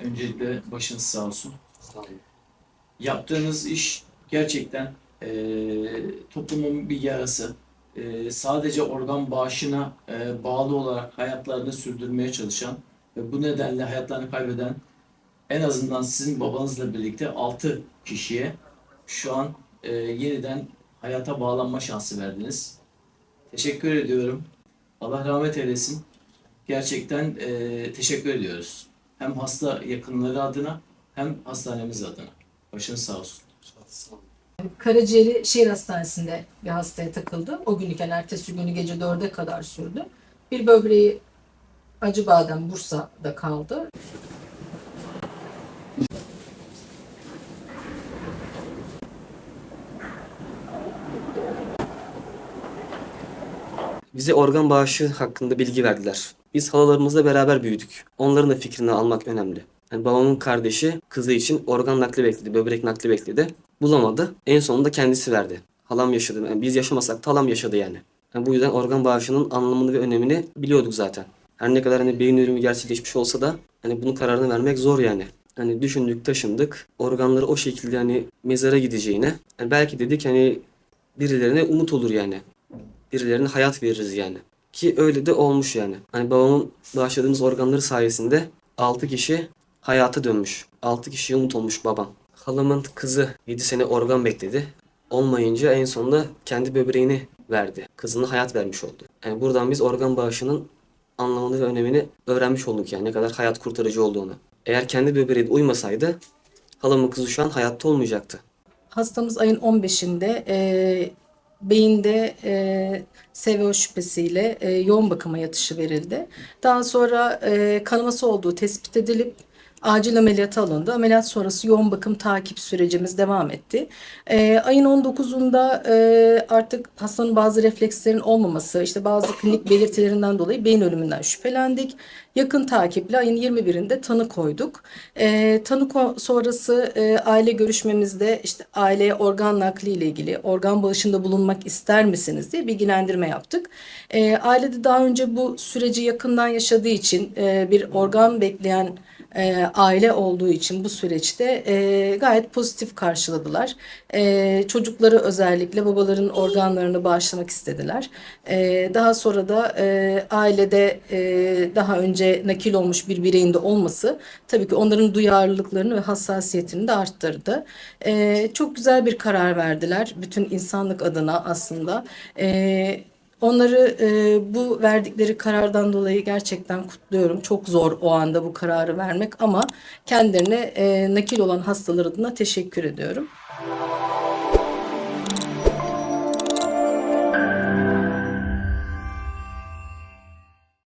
Öncelikle başınız sağ olsun. Sağ olun. Yaptığınız iş gerçekten eee, toplumun bir yarası. Eee, sadece organ bağışına eee, bağlı olarak hayatlarını sürdürmeye çalışan ve bu nedenle hayatlarını kaybeden en azından sizin babanızla birlikte 6 kişiye şu an eee, yeniden hayata bağlanma şansı verdiniz. Teşekkür ediyorum. Allah rahmet eylesin. Gerçekten eee, teşekkür ediyoruz. Hem hasta yakınları adına hem hastanemiz adına. Başınız sağ olsun. Karaciğeri şehir hastanesinde bir hastaya takıldı. O gün iken ertesi günü gece 4'e kadar sürdü. Bir böbreği Acıbadem Bursa'da kaldı. Bize organ bağışı hakkında bilgi verdiler. Biz halalarımızla beraber büyüdük. Onların da fikrini almak önemli. Yani babamın kardeşi kızı için organ nakli bekledi, böbrek nakli bekledi. Bulamadı. En sonunda kendisi verdi. Halam yaşadı. Yani biz yaşamasak da halam yaşadı yani. Yani bu yüzden organ bağışının anlamını ve önemini biliyorduk zaten. Her ne kadar hani beyin ölümü gerçekleşmiş olsa da hani bunun kararını vermek zor yani. Hani düşündük, taşındık. Organları o şekilde hani mezara gideceğine. Yani belki dedik hani birilerine umut olur yani birilerine hayat veririz yani. Ki öyle de olmuş yani. Hani babamın bağışladığımız organları sayesinde 6 kişi hayata dönmüş. 6 kişiye umut olmuş babam. Halamın kızı 7 sene organ bekledi. Olmayınca en sonunda kendi böbreğini verdi. Kızına hayat vermiş oldu. Yani buradan biz organ bağışının anlamını ve önemini öğrenmiş olduk yani ne kadar hayat kurtarıcı olduğunu. Eğer kendi böbreği uymasaydı halamın kızı şu an hayatta olmayacaktı. Hastamız ayın 15'inde e, beyinde e, SVO şüphesiyle e, yoğun bakıma yatışı verildi. Daha sonra e, kanaması olduğu tespit edilip acil ameliyata alındı. Ameliyat sonrası yoğun bakım takip sürecimiz devam etti. E, ayın 19'unda e, artık hastanın bazı reflekslerin olmaması, işte bazı klinik belirtilerinden dolayı beyin ölümünden şüphelendik. Yakın takiple ayın 21'inde tanı koyduk. E, tanı sonrası e, aile görüşmemizde işte aileye organ nakli ile ilgili organ bağışında bulunmak ister misiniz diye bilgilendirme yaptık. E, ailede daha önce bu süreci yakından yaşadığı için e, bir organ bekleyen e, aile olduğu için bu süreçte e, gayet pozitif karşıladılar. E, çocukları özellikle babaların organlarını bağışlamak istediler. E, daha sonra da e, ailede e, daha önce nakil olmuş bir bireyin de olması tabii ki onların duyarlılıklarını ve hassasiyetini de arttırdı. E, çok güzel bir karar verdiler bütün insanlık adına aslında. E, Onları e, bu verdikleri karardan dolayı gerçekten kutluyorum. Çok zor o anda bu kararı vermek ama kendilerine e, nakil olan hastalar adına teşekkür ediyorum.